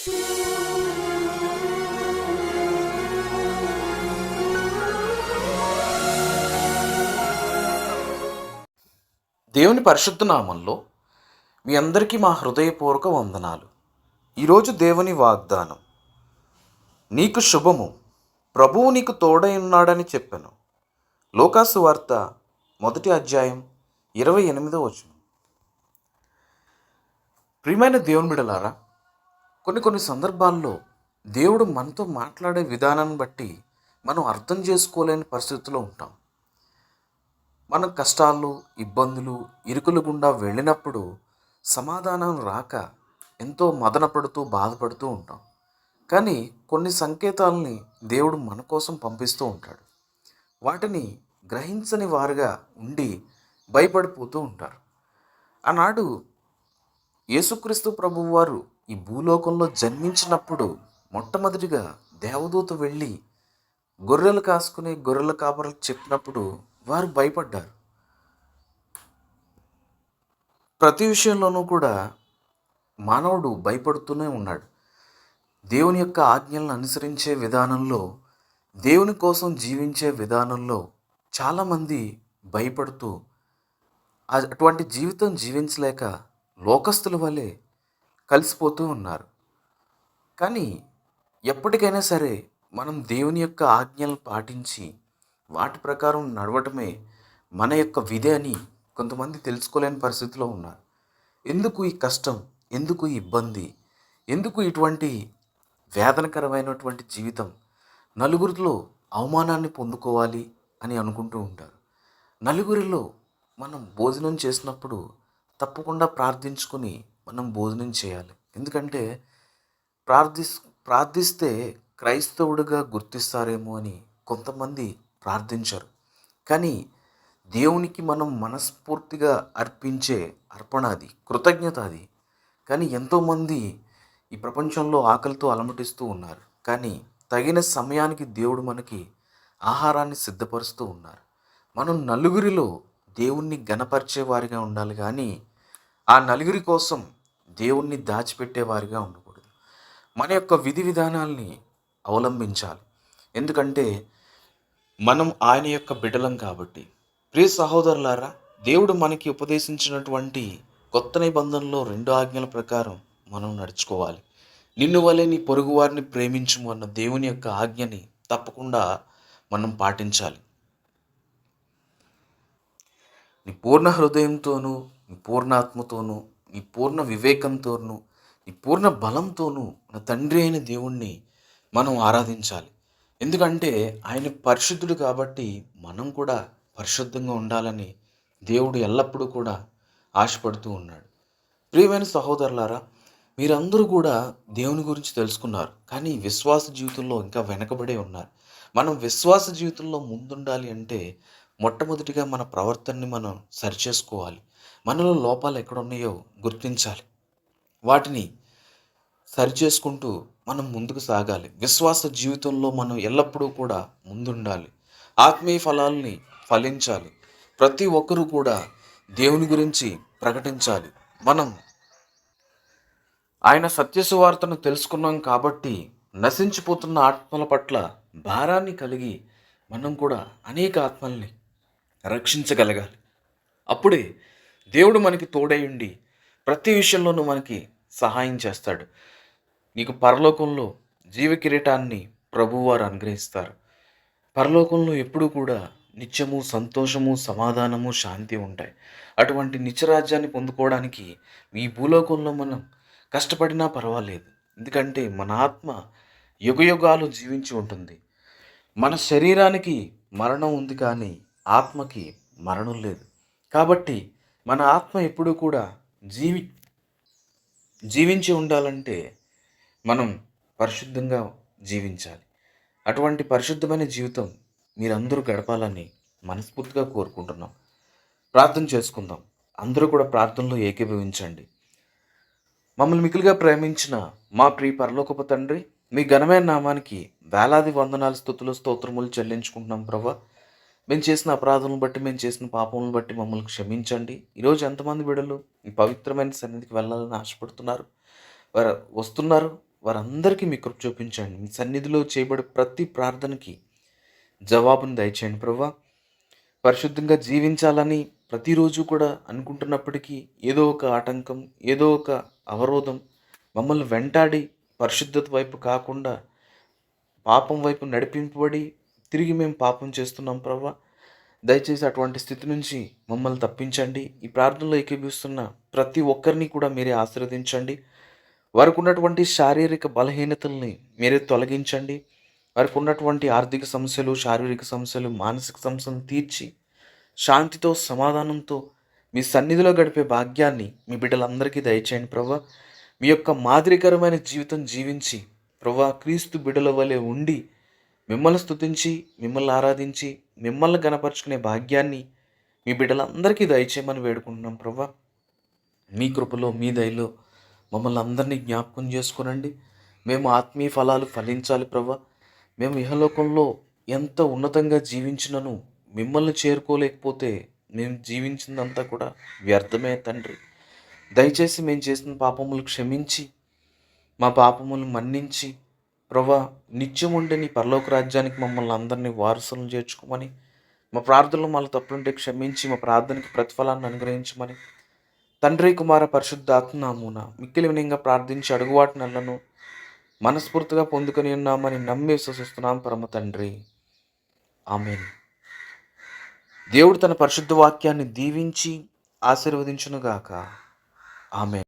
దేవుని పరిశుద్ధ నామంలో మీ అందరికీ మా హృదయపూర్వక వందనాలు. ఈరోజు దేవుని వాగ్దానం నీకు శుభము ప్రభువు నీకు తోడై ఉన్నాడని చెప్పాను. లోకాసు వార్త మొదటి అధ్యాయం ఇరవై ఎనిమిదో వచనం. ప్రియమైన దేవుని బిడలారా కొన్ని కొన్ని సందర్భాల్లో దేవుడు మనతో మాట్లాడే విధానాన్ని బట్టి మనం అర్థం చేసుకోలేని పరిస్థితిలో ఉంటాం. మన కష్టాలు ఇబ్బందులు ఇరుకులు గుండా వెళ్ళినప్పుడు సమాధానం రాక ఎంతో మదనపడుతూ బాధపడుతూ ఉంటాం. కానీ కొన్ని సంకేతాలని దేవుడు మన కోసం పంపిస్తూ ఉంటాడు. వాటిని గ్రహించని వారుగా ఉండి భయపడిపోతూ ఉంటారు. ఆనాడు యేసుక్రీస్తు ప్రభువు వారు ఈ భూలోకంలో జన్మించినప్పుడు మొట్టమొదటిగా దేవదూత వెళ్ళి గొర్రెలు కాసుకునే గొర్రెల కాపరులు చెప్పినప్పుడు వారు భయపడ్డారు. ప్రతి విషయంలోనూ కూడా మానవుడు భయపడుతూనే ఉన్నాడు. దేవుని యొక్క ఆజ్ఞలను అనుసరించే విధానంలో దేవుని కోసం జీవించే విధానంలో చాలామంది భయపడుతూ అటువంటి జీవితం జీవించలేక లోకస్తుల వలె కలిసిపోతూ ఉన్నారు. కానీ ఎప్పటికైనా సరే మనం దేవుని యొక్క ఆజ్ఞలను పాటించి వాటి ప్రకారం నడవటమే మన యొక్క విధి అని కొంతమంది తెలుసుకోలేని పరిస్థితిలో ఉన్నారు. ఎందుకు ఈ కష్టం? ఎందుకు ఈ ఇబ్బంది? ఎందుకు ఇటువంటి వేదనకరమైనటువంటి జీవితం? నలుగురిలో అవమానాన్ని పొందుకోవాలి అని అనుకుంటూ ఉంటారు. నలుగురిలో మనం భోజనం చేసినప్పుడు తప్పకుండా ప్రార్థించుకొని మనం భోజనం చేయాలి. ఎందుకంటే ప్రార్థిస్ ప్రార్థిస్తే క్రైస్తవుడిగా గుర్తిస్తారేమో అని కొంతమంది ప్రార్థించరు. కానీ దేవునికి మనం మనస్ఫూర్తిగా అర్పించే అర్పణ అది కృతజ్ఞత అది. కానీ ఎంతోమంది ఈ ప్రపంచంలో ఆకలితో అలమటిస్తూ ఉన్నారు. కానీ తగిన సమయానికి దేవుడు మనకి ఆహారాన్ని సిద్ధపరుస్తూ ఉన్నారు. మనం నలుగురిలో దేవుణ్ణి గణపరిచే వారిగా ఉండాలి కానీ ఆ నలుగురి కోసం దేవుణ్ణి దాచిపెట్టేవారిగా ఉండకూడదు. మన యొక్క విధి విధానాల్ని అవలంబించాలి. ఎందుకంటే మనం ఆయన యొక్క బిడ్డలం కాబట్టి. ప్రియ సహోదరులారా దేవుడు మనకి ఉపదేశించినటువంటి కొత్త నిబంధనలో రెండు ఆజ్ఞల ప్రకారం మనం నడుచుకోవాలి. నిన్ను వలె నీ పొరుగు వారిని ప్రేమించుము అన్న దేవుని యొక్క ఆజ్ఞని తప్పకుండా మనం పాటించాలి. నీ పూర్ణ హృదయంతోనూ నీ పూర్ణాత్మతోనూ నీ పూర్ణ వివేకంతోనూ నీ పూర్ణ బలంతోనూ నా తండ్రి అయిన దేవుణ్ణి మనం ఆరాధించాలి. ఎందుకంటే ఆయన పరిశుద్ధుడు కాబట్టి మనం కూడా పరిశుద్ధంగా ఉండాలని దేవుడు ఎల్లప్పుడూ కూడా ఆశపడుతూ ఉన్నాడు. ప్రియమైన సహోదరులారా మీరందరూ కూడా దేవుని గురించి తెలుసుకున్నారు. కానీ విశ్వాస జీవితంలో ఇంకా వెనకబడే ఉన్నారు. మనం విశ్వాస జీవితంలో ముందుండాలి అంటే మొట్టమొదటిగా మన ప్రవర్తనని మనం సరిచేసుకోవాలి. మనలో లోపాలు ఎక్కడున్నాయో గుర్తించాలి. వాటిని సరిచేసుకుంటూ మనం ముందుకు సాగాలి. విశ్వాస జీవితంలో మనం ఎల్లప్పుడూ కూడా ముందుండాలి. ఆత్మీయ ఫలాల్ని ఫలించాలి. ప్రతి ఒక్కరూ కూడా దేవుని గురించి ప్రకటించాలి. మనం ఆయన సత్యసువార్తను తెలుసుకున్నాం కాబట్టి నశించిపోతున్న ఆత్మల పట్ల భారాన్ని కలిగి మనం కూడా అనేక ఆత్మల్ని రక్షించగలగాలి. అప్పుడే దేవుడు మనకి తోడై ఉండి ప్రతి విషయంలోనూ మనకి సహాయం చేస్తాడు. నీకు పరలోకంలో జీవ కిరీటాన్ని ప్రభువారు అనుగ్రహిస్తారు. పరలోకంలో ఎప్పుడూ కూడా నిత్యము సంతోషము సమాధానము శాంతి ఉంటాయి. అటువంటి నిత్యరాజ్యాన్ని పొందుకోవడానికి ఈ భూలోకంలో మనం కష్టపడినా పర్వాలేదు. ఎందుకంటే మన ఆత్మ యుగయుగాలు జీవించి ఉంటుంది. మన శరీరానికి మరణం ఉంది కానీ ఆత్మకి మరణం లేదు. కాబట్టి మన ఆత్మ ఎప్పుడూ కూడా జీవి జీవించి ఉండాలంటే మనం పరిశుద్ధంగా జీవించాలి. అటువంటి పరిశుద్ధమైన జీవితం మీరందరూ గడపాలని మనస్ఫూర్తిగా కోరుకుంటున్నాం. ప్రార్థన చేసుకుందాం. అందరూ కూడా ప్రార్థనలో ఏకీభవించండి. మమ్మల్ని మిగిలిగా ప్రేమించిన మా ప్రియ పరలోకపు తండ్రి మీ ఘనమైన నామానికి వేలాది వందనాలు స్థుతులు స్తోత్రములు చెల్లించుకుంటున్నాం ప్రభా. మేము చేసిన అపరాధములను బట్టి మేము చేసిన పాపములను బట్టి మమ్మల్ని క్షమించండి. ఈరోజు ఎంతమంది బిడ్డలు ఈ పవిత్రమైన సన్నిధికి వెళ్ళాలని ఆశపడుతున్నారు? వారు వస్తున్నారు. వారందరికీ మీ కృప చూపించండి. మీ సన్నిధిలో చేయబడే ప్రతి ప్రార్థనకి జవాబును దయచేయండి ప్రభా. పరిశుద్ధంగా జీవించాలని ప్రతిరోజు కూడా అనుకుంటున్నప్పటికీ ఏదో ఒక ఆటంకం ఏదో ఒక అవరోధం మమ్మల్ని వెంటాడి పరిశుద్ధత వైపు కాకుండా పాపం వైపు నడిపింపబడి తిరిగి మేము పాపం చేస్తున్నాం ప్రభా. దయచేసి అటువంటి స్థితి నుంచి మమ్మల్ని తప్పించండి. ఈ ప్రార్థనలో ఏకీభిస్తున్న ప్రతి ఒక్కరిని కూడా మీరే ఆశీర్వదించండి. వారికి ఉన్నటువంటి శారీరక బలహీనతల్ని మీరే తొలగించండి. వారికి ఉన్నటువంటి ఆర్థిక సమస్యలు శారీరక సమస్యలు మానసిక సమస్యలను తీర్చి శాంతితో సమాధానంతో మీ సన్నిధిలో గడిపే భాగ్యాన్ని మీ బిడ్డలందరికీ దయచేయండి ప్రభా. మీ యొక్క మాదిరికరమైన జీవితం జీవించి ప్రభా క్రీస్తు బిడ్డల వలె ఉండి మిమ్మల్ని స్థుతించి మిమ్మల్ని ఆరాధించి మిమ్మల్ని గనపరుచుకునే భాగ్యాన్ని మీ బిడ్డలందరికీ దయచేయమని వేడుకుంటున్నాం ప్రభా. మీ కృపలో మీ దయలో మమ్మల్ని అందరినీ జ్ఞాపకం చేసుకునండి. మేము ఆత్మీయ ఫలాలు ఫలించాలి ప్రభా. మేము ఇహలోకంలో ఎంత ఉన్నతంగా జీవించినను మిమ్మల్ని చేరుకోలేకపోతే మేము జీవించిందంతా కూడా వ్యర్థమే తండ్రి. దయచేసి మేము చేసిన పాపములు క్షమించి మా పాపములు మన్నించి ప్రభా నిత్యం ఉండే నీ పరలోక రాజ్యానికి మమ్మల్ని అందరినీ వారసులను చేర్చుకోమని మా ప్రార్థనలు మళ్ళీ తప్పులుంటే క్షమించి మా ప్రార్థనకి ప్రతిఫలాన్ని అనుగ్రహించమని. తండ్రి కుమార పరిశుద్ధాత్మనామున మిక్కిలి వినయంగా ప్రార్థించి అడుగువాటి నల్లను మనస్ఫూర్తిగా పొందుకొని ఉన్నామని నమ్మి విశ్వసిస్తున్నాం పరమ తండ్రి. ఆమెన్. దేవుడు తన పరిశుద్ధ వాక్యాన్ని దీవించి ఆశీర్వదించునుగాక. ఆమె